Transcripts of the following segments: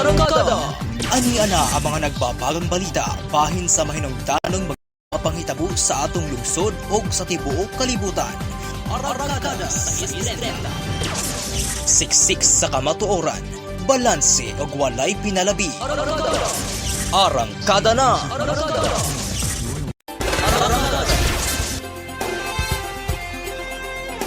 Arangkada! Ani ana ang mga nagbabagang balita bahin sa mahinungdanong magpapanghitabo sa atong lungsod o sa tibuok kalibutan. Arangkada sa Isleta. Siksik sa kamatuoran, balanse o walay pinalabi. Arangkada na!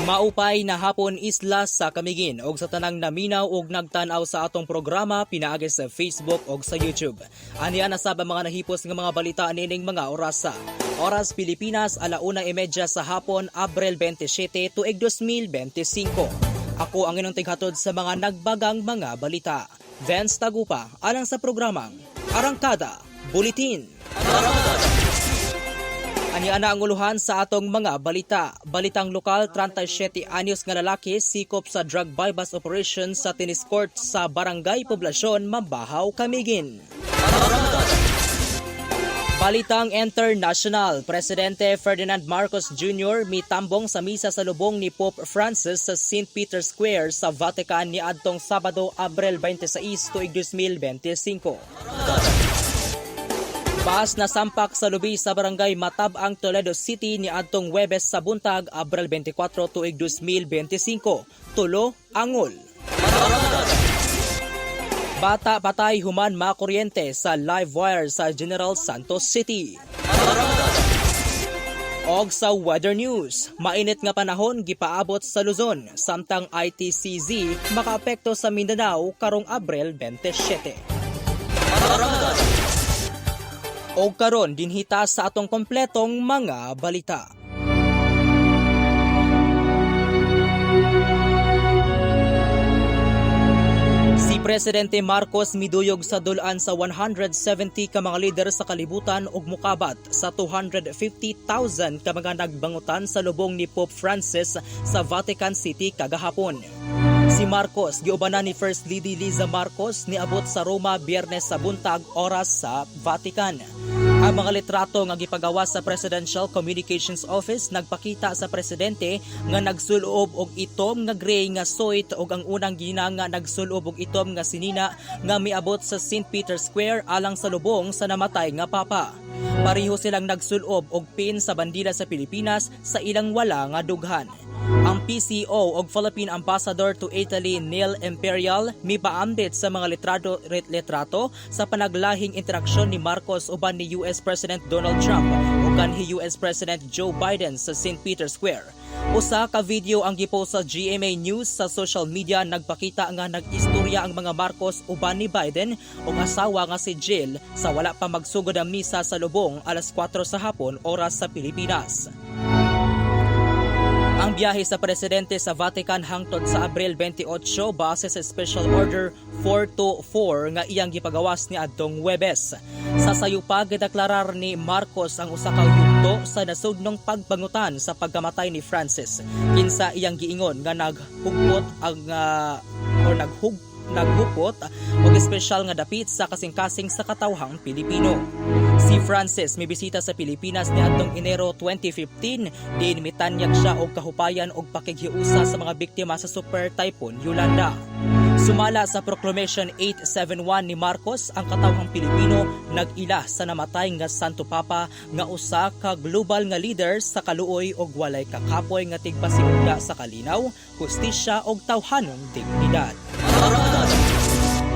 Maupay na hapon isla sa Kamigin og sa tanang naminaw og nagtanaw sa atong programa pinaagi sa Facebook og sa YouTube. Aniya na ang mga nahipos nga mga balita nining mga orasa. Oras Pilipinas alauna e medya sa hapon Abril 27 tuig 2025. Ako ang inyong tighatod sa mga nagbagang mga balita. Vince Tagupa alang sa programang Arangkada Bulletin. Anya na ang uluhan sa atong mga balita. Balitang lokal, 37 anyos nga lalaki sikop sa drug bypass operation sa tennis court sa Barangay Poblasyon, Mambahaw, Camigin. Balitang International, Presidente Ferdinand Marcos Jr. mitambong sa misa sa lubong ni Pope Francis sa St. Peter's Square sa Vatican ni adtong Sabado, Abril 26, tuig 2025. Baas na sampak sa lubi sa barangay Matabang Toledo City ni adtong Webes sa buntag Abril 24 tuig 2025. Tulo angol. Bata patay human makuryente sa live wire sa General Santos City. Og sa weather news, mainit nga panahon gipaabot sa Luzon, samtang ITCZ makaapekto sa Mindanao karong Abril 27. O karon dinhita sa atong kompletong mga balita. Si Presidente Marcos miduyog sa dulan sa 170 ka mga leader sa kalibutan ug mukabat sa 250,000 ka mga nagbangutan sa lubong ni Pope Francis sa Vatican City kagahapon. Si Marcos giubanan ni First Lady Liza Marcos niabot sa Roma Biyernes sa buntag oras sa Vatican. Ang mga litrato nga gipagawas sa Presidential Communications Office nagpakita sa presidente nga nagsulob og itom nga gray nga soit ug ang unang gina nga nagsulob og itom nga sinina nga miabot sa St. Peter's Square alang sa lubong sa namatay nga papa. Pareho silang nagsulob og pin sa bandila sa Pilipinas sa ilang wala nga dughan. PCO o Philippine Ambassador to Italy Neil Imperial mipaambit sa mga litrado litrato sa panaglahing interaksyon ni Marcos uban ni US President Donald Trump ug kanhi US President Joe Biden sa St. Peter's Square. Usa ka video ang gipost sa GMA News sa social media nagpakita nga nag-istorya ang mga Marcos uban ni Biden ug asawa nga si Jill sa wala pa magsugod ang misa sa lubong alas 4 sa hapon oras sa Pilipinas. Ang biyahe sa presidente sa Vatican hangtod sa Abril 28 base sa Special Order 424 nga iyang gipagawas ni adtong Webes. Sa sayupag gideklarar ni Marcos ang usa ka yugto sa nasudnong pagbangutan sa pagkamatay ni Francis. Kinsa iyang giingon nga naghugpot ang uh, or naghug naghupot og espesyal nga dapit sa kasing-kasing sa katawhang Pilipino. Si Francis may bisita sa Pilipinas ni adtong Enero 2015 diin mitanyag siya og kahupayan og pakighiusa sa mga biktima sa Super Typhoon Yolanda. Sumala sa Proclamation 871 ni Marcos ang katawhang Pilipino nag-ila sa namatay nga Santo Papa nga usa ka global nga leader sa kaluoy og walay kakapoy nga tigpasiugda sa kalinaw, hustisya ug tawhanong dignidad.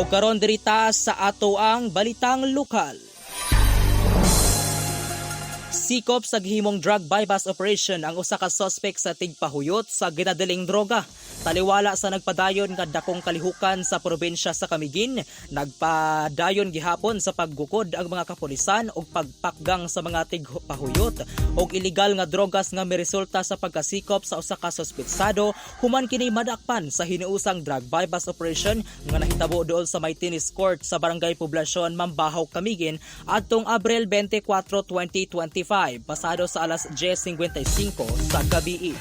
O karon dirita sa ato ang balitang lokal. Sikop sa gihimong drug bypass operation ang usa ka suspect sa tigpahuyot sa ginadaling droga. Taliwala sa nagpadayon nga dakong kalihukan sa probinsya sa Camiguin, nagpadayon gihapon sa paggukod ang mga kapulisan og pagpakgang sa mga tigpahuyot og illegal nga drogas nga miresulta sa pagkasikop sa usa ka suspetsado human kini madakpan sa hinuusang drug bypass operation nga nahitabo dool sa may tennis court sa Barangay Poblasyon, Mambahaw, Camiguin adtong Abril 24, 2025 pasado sa alas 10.55 sa gabi.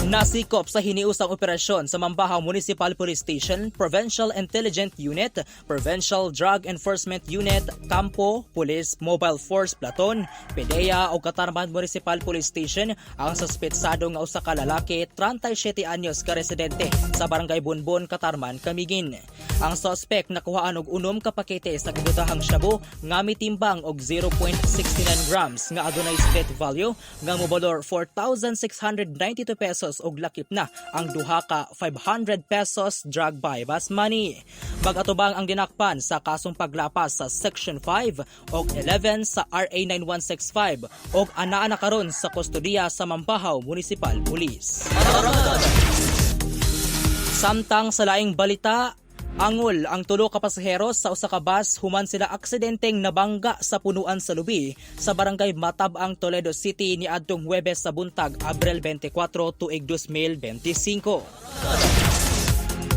Nasikop sa hiniusang operasyon sa Mambahaw Municipal Police Station, Provincial Intelligence Unit, Provincial Drug Enforcement Unit, Campo, Police Mobile Force Platon, PDEA o Katarman Municipal Police Station ang suspetsado nga usa ka lalaki 37 anyos ka residente sa Barangay Bunbon, Katarman, Camiguin. Ang suspect nakuhaan og unom ka pakete sa gibutahang shabu nga mitimbang og 0.69 grams nga adunay street value nga mobalor 4,692 pesos og lakip na ang duha ka 500 pesos drug buy bus money. Bagatubang ang dinakpan sa kasong paglapas sa Section 5 o 11 sa RA 9165 o anaa na karon sa kustodiya sa Mampahaw Municipal Police. Samtang sa laing balita, Angol ang tulo ka pasahero sa usa ka bus human sila aksidenteng nabangga sa punuan sa lubi sa barangay Matabang Toledo City ni adtong Huwebes sa buntag Abril 24 tuig 2025.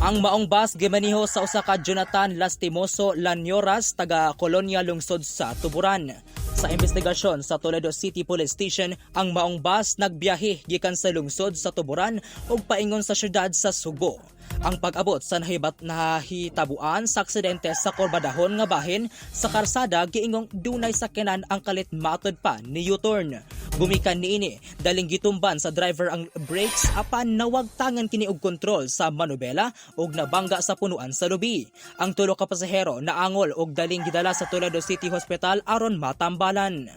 Ang maong bus gimaniho sa usa ka Jonathan Lastimoso Lanyoras taga Colonia lungsod sa Tuburan. Sa investigasyon sa Toledo City Police Station, ang maong bus nagbiyahe gikan sa lungsod sa Tuburan ug paingon sa syudad sa Subo. Ang pag-abot sa nahibat nahitabuan sa aksidente sa Corbadahon nga bahin sa karsada giingong dunay sakyanan ang kalit matod pa ni U-turn. Gumikan niini daling gitumban sa driver ang brakes apan nawagtangan kini og kontrol sa manubela ug nabangga sa punuan sa lubi. Ang tulo ka pasahero naangol og daling gidala sa Toledo City Hospital aron matambalan.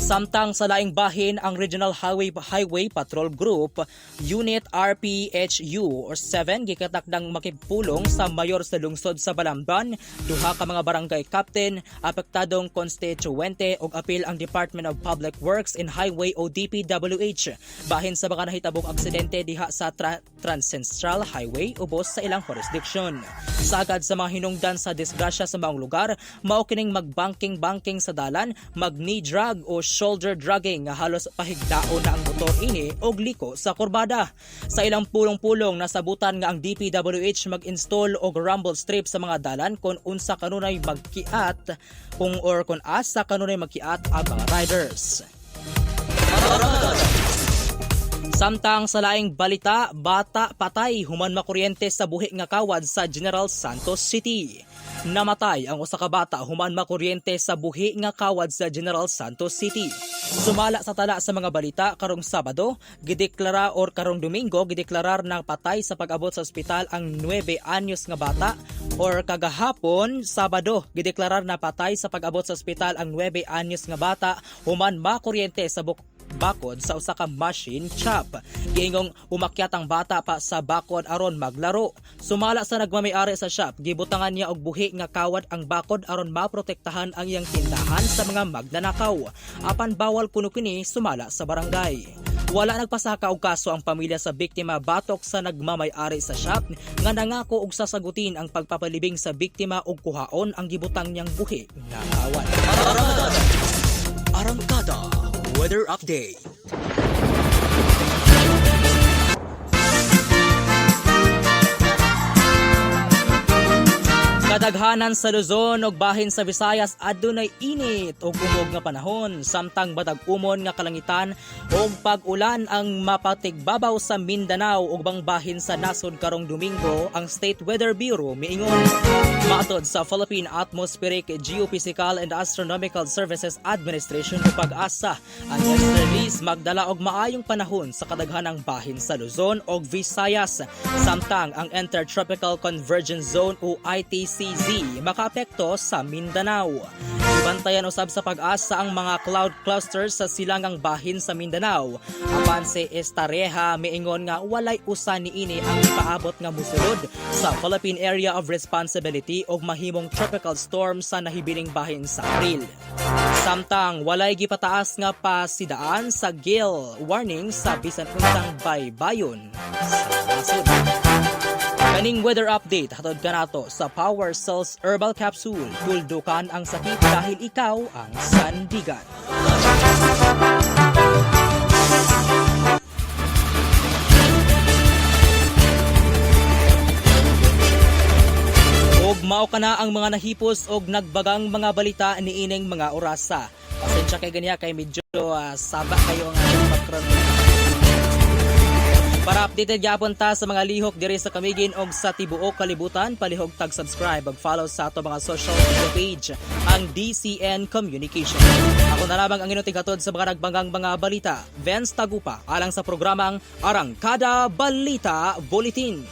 Samtang sa laing bahin ang Regional Highway Highway Patrol Group Unit RPHU or 7 gikatakdang makipulong sa mayor sa lungsod sa Balamban duha ka mga barangay captain apektadong konstituente ug apil ang Department of Public Works and Highway o DPWH bahin sa mga nahitabong aksidente diha sa tra- Transcentral Highway ubos sa ilang jurisdiction. Sagad sa mga hinungdan sa disgrasya sa maong lugar, mao kining magbanking-banking sa dalan, mag-knee drag o shoulder dragging nga halos pahigdao na ang motor ini og liko sa kurbada. Sa ilang pulong-pulong nasabutan nga ang DPWH mag-install og rumble strip sa mga dalan kung unsa kanunay magkiat kung or kung asa kanunay magkiat ang mga riders. Samtang sa laing balita, bata patay human makuryente sa buhi nga kawad sa General Santos City. Namatay ang usa ka bata human makuryente sa buhi nga kawad sa General Santos City. Sumala sa tala sa mga balita karong Sabado, gideklara or karong Domingo gideklarar ng patay sa pag-abot sa ospital ang 9 anyos nga bata or kagahapon Sabado gideklarar na patay sa pag-abot sa ospital ang 9 anyos nga bata human makuryente sa buk bakod sa usa ka machine shop. Giingong umakyat ang bata pa sa bakod aron maglaro. Sumala sa nagmamayari sa shop, gibutangan niya og buhi nga kawad ang bakod aron maprotektahan ang iyang tindahan sa mga magnanakaw. Apan bawal kuno kini sumala sa barangay. Wala nagpasaka og kaso ang pamilya sa biktima batok sa nagmamay-ari sa shop nga nangako og sasagutin ang pagpapalibing sa biktima og kuhaon ang gibutang niyang buhi nga kawad. Arangkada Weather Update. Kadaghanan sa Luzon ug bahin sa Visayas adunay init ug umog nga panahon. Samtang batag umon nga kalangitan ug pag-ulan ang mapatigbabaw sa Mindanao ug bang bahin sa nasod karong Domingo ang State Weather Bureau miingon. Maatod sa Philippine Atmospheric Geophysical and Astronomical Services Administration o pag-asa ang release magdala og maayong panahon sa kadaghanang bahin sa Luzon ug Visayas. Samtang ang Intertropical Convergence Zone o ITCZ makaapekto sa Mindanao. Ibantayan usab sa pag-asa ang mga cloud clusters sa silangang bahin sa Mindanao. Apan si Estareha miingon nga walay usa niini ang ipaabot nga musulod sa Philippine Area of Responsibility og mahimong tropical storm sa nahibiling bahin sa April. Samtang walay gipataas nga pasidaan sa gale warning sa bisan unsang baybayon sa nasod. Kaning weather update hatod ka nato sa Power Cells Herbal Capsule. Tuldukan ang sakit dahil ikaw ang sandigan. Og mao kana ang mga nahipos og nagbagang mga balita niining mga orasa. Pasensya kay ganiya kay medyo uh, saba kayo ang ating background. Para updated gyapon ta sa mga lihok diri sa Kamigin og sa tibuok kalibutan, palihog tag subscribe ug follow sa ato mga social media page ang DCN Communication. Ako na lamang ang inyong tigatod sa mga nagbanggang mga balita. Vince Tagupa alang sa programang Arangkada Balita Bulletin.